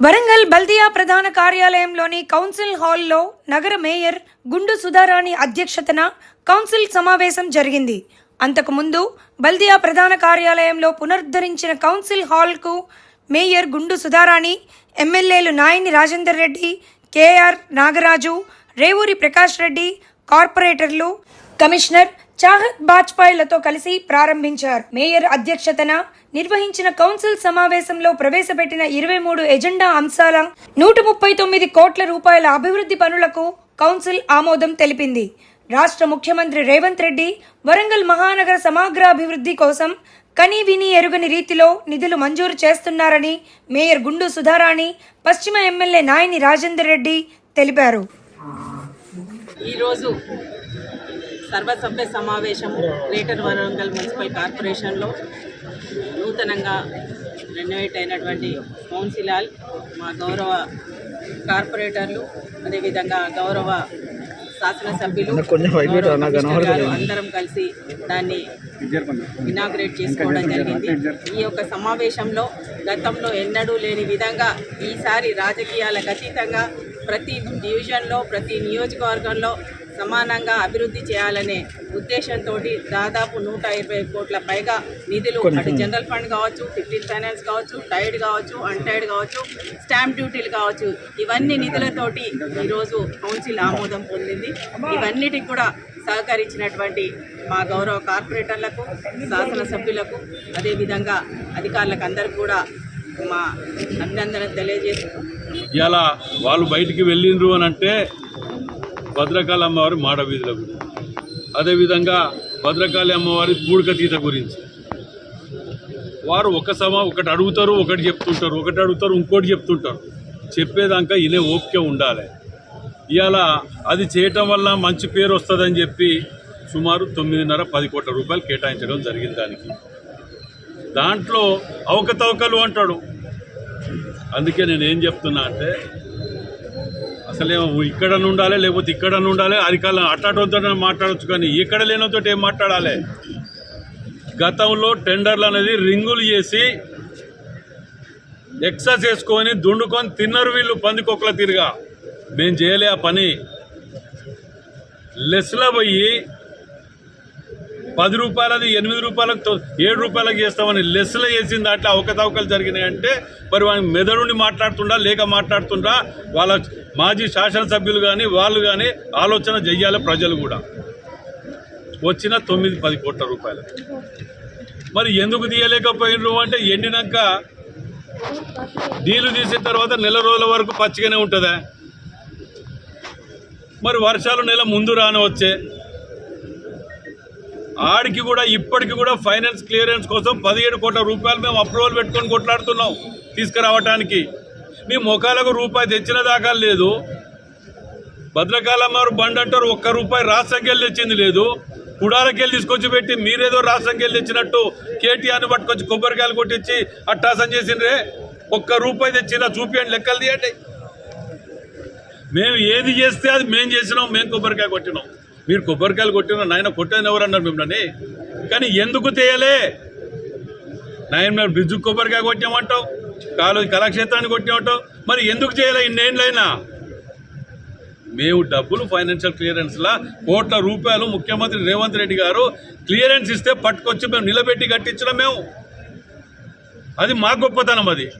వరంగల్ బల్దియా ప్రధాన కార్యాలయంలోని కౌన్సిల్ హాల్లో నగర మేయర్ గుండు సుధారాణి అధ్యక్షతన కౌన్సిల్ సమావేశం జరిగింది. అంతకుముందు బల్దియా ప్రధాన కార్యాలయంలో పునరుద్ధరించిన కౌన్సిల్ హాల్కు మేయర్ గుండు సుధారాణి ఎమ్మెల్యేలు నాయని రాజేందర్ రెడ్డి కేఆర్ నాగరాజు రేవూరి ప్రకాష్ రెడ్డి కార్పొరేటర్లు కమిషనర్ చాహత్ బాజ్పాయ్లతో కలిసి ప్రారంభించారు. మేయర్ అధ్యక్షతన నిర్వహించిన కౌన్సిల్ సమావేశంలో ప్రవేశపెట్టిన ఇరవై మూడు ఎజెండా అంశాల నూట ముప్పై తొమ్మిది కోట్ల రూపాయల అభివృద్ధి పనులకు కౌన్సిల్ ఆమోదం తెలిపింది. రాష్ట్ర ముఖ్యమంత్రి రేవంత్ రెడ్డి వరంగల్ మహానగర సమగ్రాభివృద్ధి కోసం కనీ విని ఎరుగని రీతిలో నిధులు మంజూరు చేస్తున్నారని మేయర్ గుండు సుధారాణి పశ్చిమ ఎమ్మెల్యే నాయని రాజేందర్ రెడ్డి తెలిపారు. ఈరోజు సర్వసభ్య సమావేశము గ్రేటర్ వరంగల్ మున్సిపల్ కార్పొరేషన్లో నూతనంగా రెనోవేట్ అయినటువంటి కౌన్సిల్ హాల్ మా గౌరవ కార్పొరేటర్లు అదేవిధంగా గౌరవ శాసనసభ్యులు అందరం కలిసి దాన్ని ఇనాగ్రేట్ చేసుకోవడం జరిగింది. ఈ యొక్క సమావేశంలో గతంలో ఎన్నడూ లేని విధంగా ఈసారి రాజకీయాలకు అతీతంగా ప్రతి డివిజన్లో ప్రతి నియోజకవర్గంలో సమానంగా అభివృద్ధి చేయాలనే ఉద్దేశంతో దాదాపు నూట ఇరవై కోట్ల పైగా నిధులు అటు జనరల్ ఫండ్ కావచ్చు ఫిఫ్టీన్ ఫైనాన్స్ కావచ్చు టైడ్ కావచ్చు అన్టైడ్ కావచ్చు స్టాంప్ డ్యూటీలు కావచ్చు. ఇవన్నీ నిధులతోటి ఈరోజు కౌన్సిల్ ఆమోదం పొందింది. ఇవన్నిటికి కూడా సహకరించినటువంటి మా గౌరవ కార్పొరేటర్లకు శాసనసభ్యులకు అదేవిధంగా అధికారులకు అందరికీ కూడా మా అభినందన తెలియజేస్తూ ఇలా వాళ్ళు బయటికి వెళ్ళిండ్రు అని అంటే భద్రకాళి అమ్మవారి మాడ వీధుల గురించి. అదేవిధంగా భద్రకాళి అమ్మవారి పూడికతీత గురించి. వారు ఒక సమ ఒకటి అడుగుతారు ఒకటి చెప్తుంటారు ఒకటి అడుగుతారు ఇంకోటి చెప్తుంటారు. చెప్పేదాకా ఇనే ఓపిక ఉండాలి. ఇవాళ అది చేయటం వల్ల మంచి పేరు వస్తుందని చెప్పి సుమారు తొమ్మిదిన్నర పది కోట్ల రూపాయలు కేటాయించడం జరిగింది దానికి. దాంట్లో అవకతవకలు అంటాడు. అందుకే నేను ఏం చెప్తున్నా అంటే అసలే ఇక్కడ ఉండాలి లేకపోతే ఇక్కడ ఉండాలి అరికాలం అట్టాటోతో మాట్లాడొచ్చు కానీ ఇక్కడ లేనితో ఏం మాట్లాడాలి? గతంలో టెండర్లు అనేది రింగులు చేసి ఎక్సర్స్ చేసుకొని దుండుకొని తిన్నరు వీళ్ళు పందికొక్కల తిరిగా. మేము చేయలే ఆ పని. లెస్లో పోయి పది రూపాయలది ఎనిమిది రూపాయలకు తో- ఏడు రూపాయలకు చేస్తామని లెస్లో చేసిన దాంట్లో అవకతవకలు జరిగినాయంటే మరి వాని మెదడుండి మాట్లాడుతుండా లేక మాట్లాడుతుండా వాళ్ళ మాజీ శాసనసభ్యులు కానీ వాళ్ళు కానీ ఆలోచన చెయ్యాలి ప్రజలు కూడా. వచ్చిన తొమ్మిది పది కోట్ల రూపాయలు. మరి ఎందుకు తీయలేకపోయినరు అంటే ఎండినాక నీళ్ళు తీసిన తర్వాత నెల రోజుల వరకు పచ్చిగానే ఉంటుందా? మరి వర్షాలు నెల ముందు రాని వచ్చే ఆడికి కూడా ఇప్పటికి కూడా ఫైనాన్స్ క్లియరెన్స్ కోసం పదిహేడు కోట్ల రూపాయలు మేము అప్రూవల్ పెట్టుకొని కొట్లాడుతున్నాం తీసుకురావటానికి. మీ ముఖాలకు రూపాయి తెచ్చిన దాకా లేదు. భద్రకాలమ్మారు బండ్ అంటారు ఒక్క రూపాయి రాష్ట్రంకెళ్ళి తెచ్చింది లేదు. కుడాలకెళ్ళి తీసుకొచ్చి పెట్టి మీరేదో రాష్ట్రంకెళ్ళి తెచ్చినట్టు కేటీఆర్ని పట్టుకొచ్చి కొబ్బరికాయలు కొట్టించి అట్టాసం చేసిండ్రే. ఒక్క రూపాయి తెచ్చినా చూపియండి లెక్కలు తీయండి. మేము ఏది చేస్తే అది మేము చేసినాం మేము కొబ్బరికాయ కొట్టినాం. మీరు కొబ్బరికాయలు కొట్టిన నాయన కొట్టేది ఎవరన్నారు మిమ్మల్ని? కానీ ఎందుకు తీయలే? నాయన మేము బ్రిడ్జ్ కొబ్బరికాయ కొట్టామంటావు కాలు కళాక్షేత్రాన్ని కొట్టామంటావు మరి ఎందుకు చేయలే ఇన్నేళ్ళైనా మేము డబ్బులు ఫైనాన్షియల్ క్లియరెన్స్లా కోట్ల రూపాయలు ముఖ్యమంత్రి రేవంత్ రెడ్డి గారు క్లియరెన్స్ ఇస్తే పట్టుకొచ్చి మేము నిలబెట్టి కట్టించడం మేము. అది మా గొప్పతనం అది.